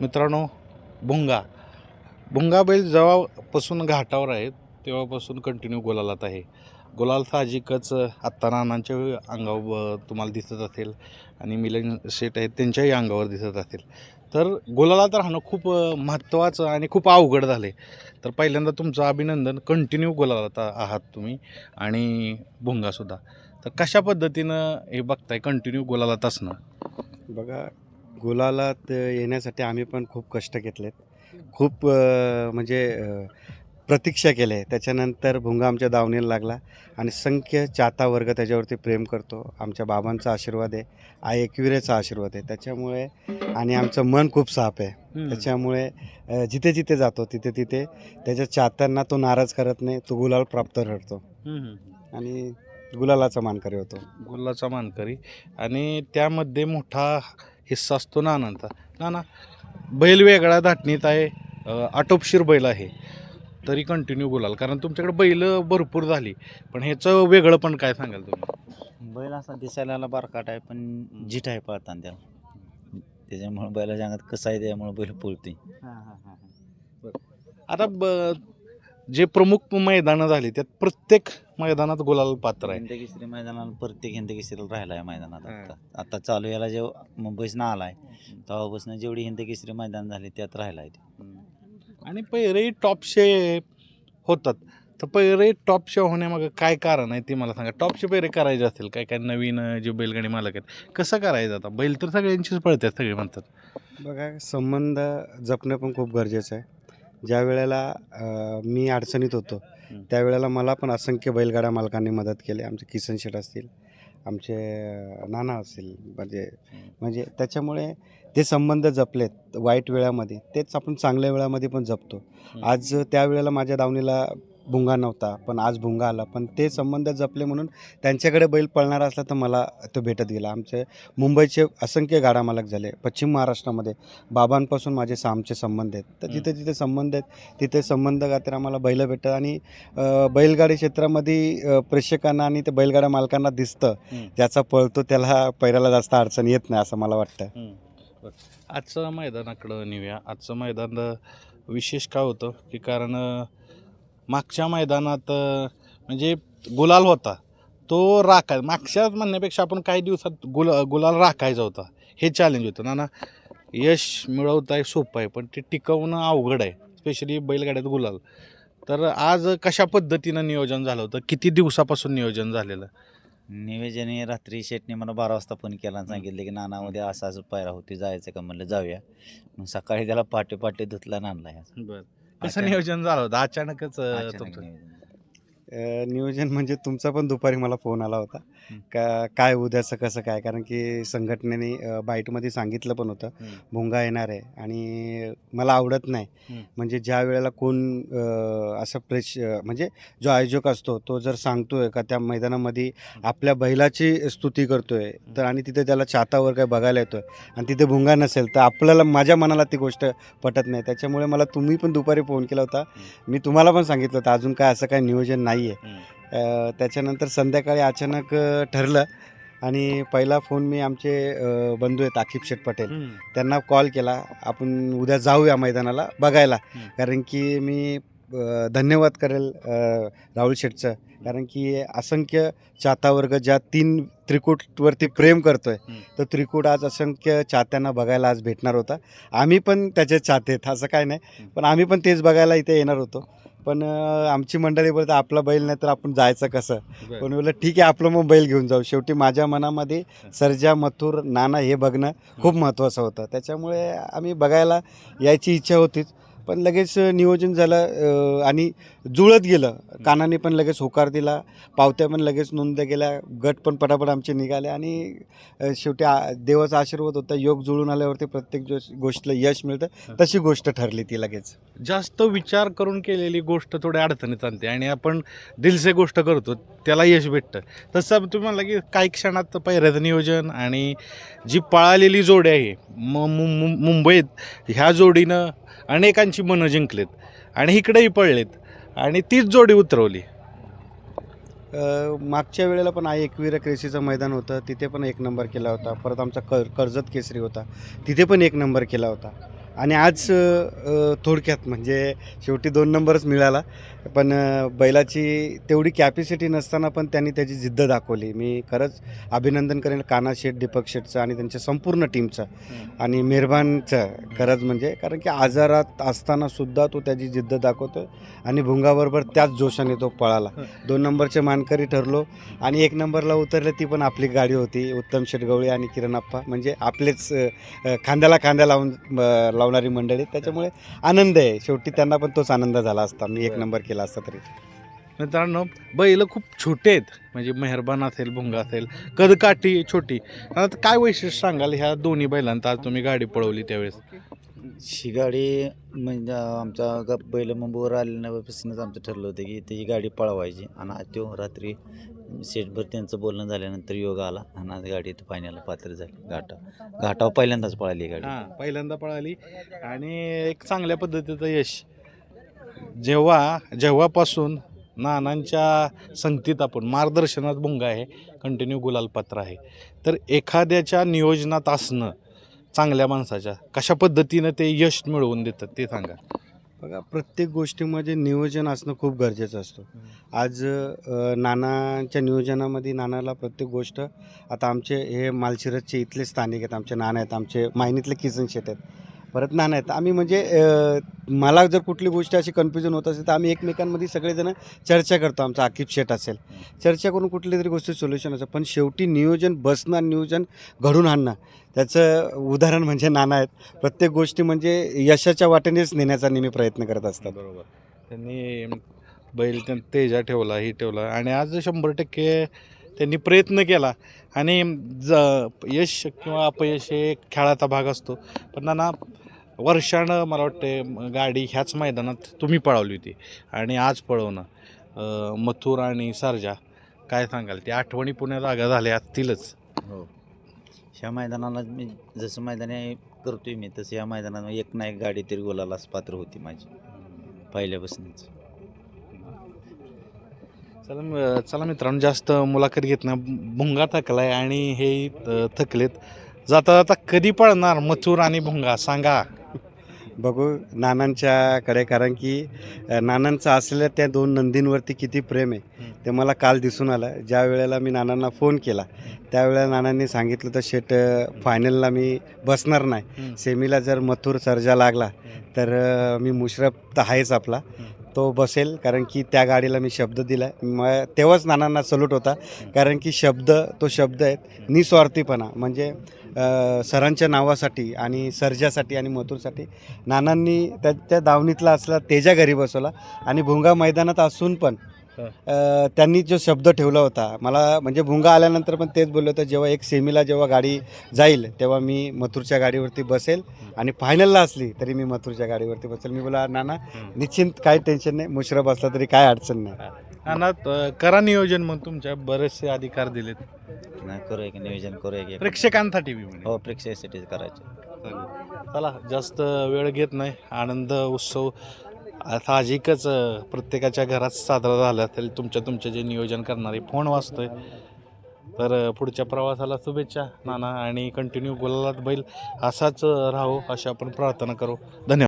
मित्रांनो भुंगा. भुंगा बैल जेव्हापासून घाटावर आहेत तेव्हापासून कंटिन्यू गुलालात आहे. गुलाल साहजिकच आत्ता नानांच्या अंगावर तुम्हाला दिसत असेल आणि मिलन सेट आहेत त्यांच्याही अंगावर दिसत असेल. तर गुलालात राहणं खूप महत्त्वाचं आणि खूप अवघड झालं आहे तर पहिल्यांदा तुमचं अभिनंदन कंटिन्यू गुलालात आहात तुम्ही आणि भुंगासुद्धा. तर कशा पद्धतीनं हे बघताय कंटिन्यू गुलालात असणं? बघा गुलालात येण्यासाठी आम्ही पण खूप कष्ट घेतलेत. खूप म्हणजे प्रतीक्षा केले. त्याच्यानंतर भुंगा आमच्या दावणीला लागला आणि संख्य चाहता वर्ग त्याच्यावरती प्रेम करतो. आमच्या बाबांचा आशीर्वाद आहे. आई एकविरेचा आशीर्वाद आहे. त्याच्यामुळे आणि आमचं मन खूप साफ आहे. त्याच्यामुळे जिथे जिथे जातो तिथे तिथे त्याच्या चाहत्यांना तो नाराज करत नाही. तो गुलाल प्राप्त ठरतो. आणि गुलालाचा मानकरी होतो. गुलाचा मानकरी. आणि त्यामध्ये मोठा हिस्सा असतो नानांचा. नाना बैल वेगळा धाटणीत आहे आटोपशीर बैल आहे. तरी कंटिन्यू गुलाल कारण तुमच्याकडे बैल भरपूर झाली. पण ह्याचं वेगळं पण काय सांगाल तुम्ही? बैल असा दिसायला बारकाट आहे पण जिट आहे पळताना त्याला. त्याच्यामुळे बैलाच्या अंगात कसं आहे त्यामुळे बैल पळते आता ब जे प्रमुख मैदानं झाली त्यात प्रत्येक मैदानात गुलाल पात्र आहे. हिंद केसरी मैदानाला प्रत्येक हिंद केसरीला राहिला आहे मैदानात. आता. आता चालू याला जेव्हा मुंबईसनं आलाय तेव्हापासून जेवढी हिंद केसरी मैदान झाली त्यात राहिला आहे तो. आणि पैरे टॉपशे होतात. तर पैरे टॉपशे होण्यामागं काय कारण आहे ते मला सांगा. टॉपचे पैरे करायचे असतील काय काय नवीन जे बैलगाडी मालक आहेत कसं करायचं आता? बैल तर सगळ्यांचीच पळतात सगळे म्हणतात. बघा संबंध जपणं पण खूप गरजेचं आहे. ज्या वेळेला मी अडचणीत होतो. त्यावेळेला मला पण असंख्य बैलगाड्या मालकांनी मदत केली आमचे किसन शेठ असतील आमचे नाना असतील म्हणजे म्हणजे त्याच्यामुळे ते संबंध जपलेत वाईट वेळामध्ये तेच आपण चांगल्या वेळामध्ये पण जपतो. आज त्या वेळेला माझ्या दावणीला भुंगा नव्हता पण आज भुंगा आला. पण ते संबंध जपले म्हणून त्यांच्याकडे बैल पळणारा असला तर मला तो भेटत गेला. आमचे मुंबईचे असंख्य गाडा मालक झाले पश्चिम महाराष्ट्रामध्ये. बाबांपासून माझे सामचे संबंध आहेत. तर. जिथे जिथे संबंध आहेत तिथे संबंध खातीर आम्हाला बैल भेटतात. आणि बैलगाडी क्षेत्रामध्ये प्रेक्षकांना आणि ते बैलगाड्या मालकांना दिसतं. ज्याचा पळतो त्याला पैराला जास्त अडचण येत नाही असं मला वाटतं. आजचं मैदानाकडं नेऊया. आजचं मैदान विशेष काय होतं? की कारण मागच्या मैदानात म्हणजे गुलाल होता. तो राखाय मागच्याच म्हणण्यापेक्षा आपण काही दिवसात गुल गुलाल राखायचा होता. हे चॅलेंज होतं. ना ना यश मिळवता आहे सोपं आहे पण ते टिकवणं अवघड आहे स्पेशली बैलगाड्यात गुलाल. तर आज कशा पद्धतीनं नियोजन झालं होतं? किती दिवसापासून नियोजन झालेलं? निवेदन रात्री शेटने मला बारा वाजता फोन केला आणि सांगितलं की नाना उद्या असं असं पायरा होती जायचं का? म्हणलं जाऊया. मग सकाळी त्याला पाटे पाटे धुतला आणलाय बरं. कसं नियोजन झालं होतं अचानकच अं, अचानक तुमचं. अ, नियोजन म्हणजे तुमचा पण दुपारी मला फोन आला होता. हं. का काय उद्याचं कसं काय? कारण की संघटनेने अ, बाईटमध्ये सांगितलं पण होतं. हं. भोंगा येणार आहे आणि मला आवडत नाही. म्हणजे ज्या वेळेला कोण अ, असं प्रेश अ, म्हणजे जो आयोजक असतो तो जर सांगतोय का त्या मैदानामध्ये आपल्या बैलाची स्तुती करतोय तर आणि तिथे त्याला चाहता वर्ग बघायला येतोय आणि तिथे भुंगा नसेल तर आपल्याला माझ्या मनाला ती गोष्ट पटत नाही. त्याच्यामुळे मला तुम्ही पण दुपारी फोन केला होता. मी तुम्हाला पण सांगितलं होतं अजून काय असं काय नियोजन नाही आहे हं. अ, त्याच्यानंतर संध्याकाळी अचानक ठरलं आणि पहिला फोन मी आमचे बंधू आहेत आकिब शेठ पटेल. त्यांना कॉल केला आपण उद्या जाऊया मैदानाला बघायला. कारण की मी धन्यवाद करेल राहुल शेठचं कारण की असंख्य चाहता वर्ग ज्या तीन त्रिकूटवरती प्रेम करतोय. तर त्रिकूट आज असंख्य चाहत्यांना बघायला आज भेटणार होता आम्ही पण त्याचे चाहते आहेत असं काय नाही. पण आम्ही पण तेच बघायला इथे येणार होतो पण अ, आमची मंडळी बोलते आपला बैल नाही तर आपण जायचं कसं? बरं. पण बोललं ठीक आहे आपलं मग बैल घेऊन जाऊ. शेवटी माझ्या मनामध्ये सर्जा मथुर नाना हे बघणं खूप महत्त्वाचं होतं. त्याच्यामुळे आम्ही बघायला यायची इच्छा होतीच. पण लगेच नियोजन झालं अं, आणि जुळत गेलं. कानाने पण लगेच होकार दिला पावत्या पण लगेच नोंदल्या गेल्या गट पण पटापट आमचे निघाले आणि शेवटी आ- देवाचा आशीर्वाद होता. योग जुळून आल्यावरती प्रत्येक जोश- गोष्टीला यश मिळतं तशी गोष्ट ठरली ती लगेच. जास्त विचार करून केलेली गोष्ट थोड्या अडचणीत आणते आणि आपण दिलसे गोष्ट करतो त्याला यश भेटतं. तसं तुम्ही म्हणला की काही क्षणात पहिऱ्याचं नियोजन आणि जी पळालेली जोडी आहे म- मु- मुंबईत ह्या जोडीनं अनेकांची मनं जिंकलेत आणि इकडेही पळलेत. आणि तीच जोडी उतरवली. अ, मागच्या वेळेला पण आई एकवीर क्रेसीचं मैदान होतं. तिथे पण एक नंबर केला होता. परत आमचा कर कर्जत केसरी होता. तिथे पण एक नंबर केला होता. आणि आज थोडक्यात म्हणजे शेवटी दोन नंबरच मिळाला. पण बैलाची तेवढी कॅपॅसिटी नसताना पण त्यांनी त्याची जिद्द दाखवली. मी खरंच अभिनंदन करेन काना शेठ दीपक शेठचं आणि त्यांच्या संपूर्ण टीमचं आणि मेहरबानचं खरंच म्हणजे. कारण की आजारात असताना सुद्धा तो त्याची जिद्द दाखवतो आणि भुंगाबरोबर त्याच जोशाने तो पळाला. दोन नंबरचे मानकरी ठरलो आणि एक नंबरला उतरले ती पण आपली गाडी होती उत्तम शेटगवळे आणि किरण आप्पा म्हणजे आपलेच खांद्याला खांद्या लावून अ, लावणारी मंडळी त्याच्यामुळे आनंद आहे. शेवटी त्यांना पण तोच आनंद झाला असता. मी एक बरं. नंबर केला असता तरी. मित्रांनो बैल खूप छोटे आहेत. म्हणजे मेहरबान असेल भुंगा असेल कदकाठी छोटी. आता काय वैशिष्ट्य सांगाल ह्या दोन्ही बैलांत आज तुम्ही गाडी पळवली त्यावेळेस. ही गाडी म्हणजे आमच्या ग बैल मुंबईवर आल्यापासूनच आमचं ठरलं होतं की ती गाडी पळवायची. आणि आज तो रात्री सेटभर त्यांचं बोलणं झाल्यानंतर योग आला आणि आज गाडी इथं पाण्याला पात्र झाली. घाटा घाटावर पहिल्यांदाच पळाली ही गाडी. हां पहिल्यांदा पळाली. आणि एक चांगल्या पद्धतीचं यश. जेव्हा जेव्हापासून नानांच्या संगतीत आपण मार्गदर्शनात भुंगा आहे कंटिन्यू गुलाल पात्र आहे. तर एखाद्याच्या नियोजनात असणं चांगल्या माणसाच्या कशा पद्धतीनं ते यश मिळवून देतात ते सांगा. बघा प्रत्येक गोष्टीमध्ये नियोजन असणं खूप गरजेचं असतं. आज अ, नानाच्या नियोजनामध्ये नानाला प्रत्येक गोष्ट आता आमचे हे मालशिरसचे इथले स्थानिक आहेत आमचे नाना आहेत आमचे मायनीतले किचन शेट आहेत. परत ना आहेत आम्ही म्हणजे मला जर कुठली गोष्ट अशी कन्फ्युजन होत असेल तर आम्ही एकमेकांमध्ये सगळेजण चर्चा करतो. आमचा आकिब शेट असेल. चर्चा करून कुठली तरी गोष्टी सोल्युशन असेल. पण शेवटी नियोजन बसणं आणि नियोजन घडून आणणं त्याचं उदाहरण म्हणजे नाना आहेत. प्रत्येक गोष्टी म्हणजे यशाच्या वाटेनेच नेण्याचा नेहमी प्रयत्न करत असतात. बरोबर. त्यांनी बैल त्यां तेजा ठेवला ही ठेवला आणि आज शंभर टक्के त्यांनी प्रयत्न केला. आणि ज यश किंवा अपयश हे खेळाचा भाग असतो. पण नाना वर्षानं मला वाटते गाडी ह्याच मैदानात तुम्ही पळवली होती. आणि आज पळवणं. मथुर आणि सरजा काय सांगाल? ते आठवणी पुण्या जागा झाल्या असतीलच. हो. ह्या मैदानाला मी जसं मैदाने करतोय मी तसं या मैदानात एक ना एक गाडी तरी गोलालाच पात्र होती माझी. पहिल्यापासूनच. चला चला मित्रांनो जास्त मुलाखत घेत ना भुंगा थकलाय आणि हे थकलेत. जाता जाता कधी पळणार मथुर आणि भुंगा? सांगा. बघू नानांच्याकडे कारण की नानांचं असलेल्या त्या दोन नंदींवरती किती प्रेम आहे. ते मला काल दिसून आलं ज्या वेळेला मी नानांना फोन केला त्यावेळेला नानांनी सांगितलं तर शेट फायनलला मी बसणार नाही. सेमीला जर मथुर सर्जा लागला तर मी मुशरफ तर आहेच आपला. तो बसेल कारण की त्या गाडीला मी शब्द दिला मग तेव्हाच नानांना सलूट होता कारण की शब्द तो शब्द आहेत निस्वार्थीपणा. म्हणजे सरांच्या नावासाठी आणि सर्जासाठी आणि मथुरसाठी नानांनी त्या त्या दावणीतला असला तेजा घरी बसवला आणि भुंगा मैदानात असून पण अ, त्यांनी जो शब्द ठेवला होता मला म्हणजे भुंगा आल्यानंतर पण तेच बोललं होतं जेव्हा एक सेमीला जेव्हा गाडी जाईल तेव्हा मी मथुरच्या गाडीवरती बसेल आणि फायनलला असली तरी मी मथुरच्या गाडीवरती बसेल. मी बोला नाना निश्चिंत काही टेन्शन नाही मुश्रफ असला तरी काय अडचण नाही. नाना अ, करा नियोजन मग तुमच्या बरेचसे अधिकार दिलेत. नाही करूया की नियोजन करूया की. प्रेक्षकांसाठी बी म्हणे. हो प्रेक्षकासाठीच करायचे. चालेल. चला जास्त वेळ घेत नाही आनंद उत्सव. साहजिकच प्रत्येकाच्या घरात साजरा झाला असेल तुमच्या तुमचे जे नियोजन करणारे फोन वाजतोय. तर पुढच्या प्रवासाला शुभेच्छा नाना आणि कंटिन्यू गुलालात बैल. असाच राहू राहो अशी आपण प्रार्थना करू. धन्यवाद.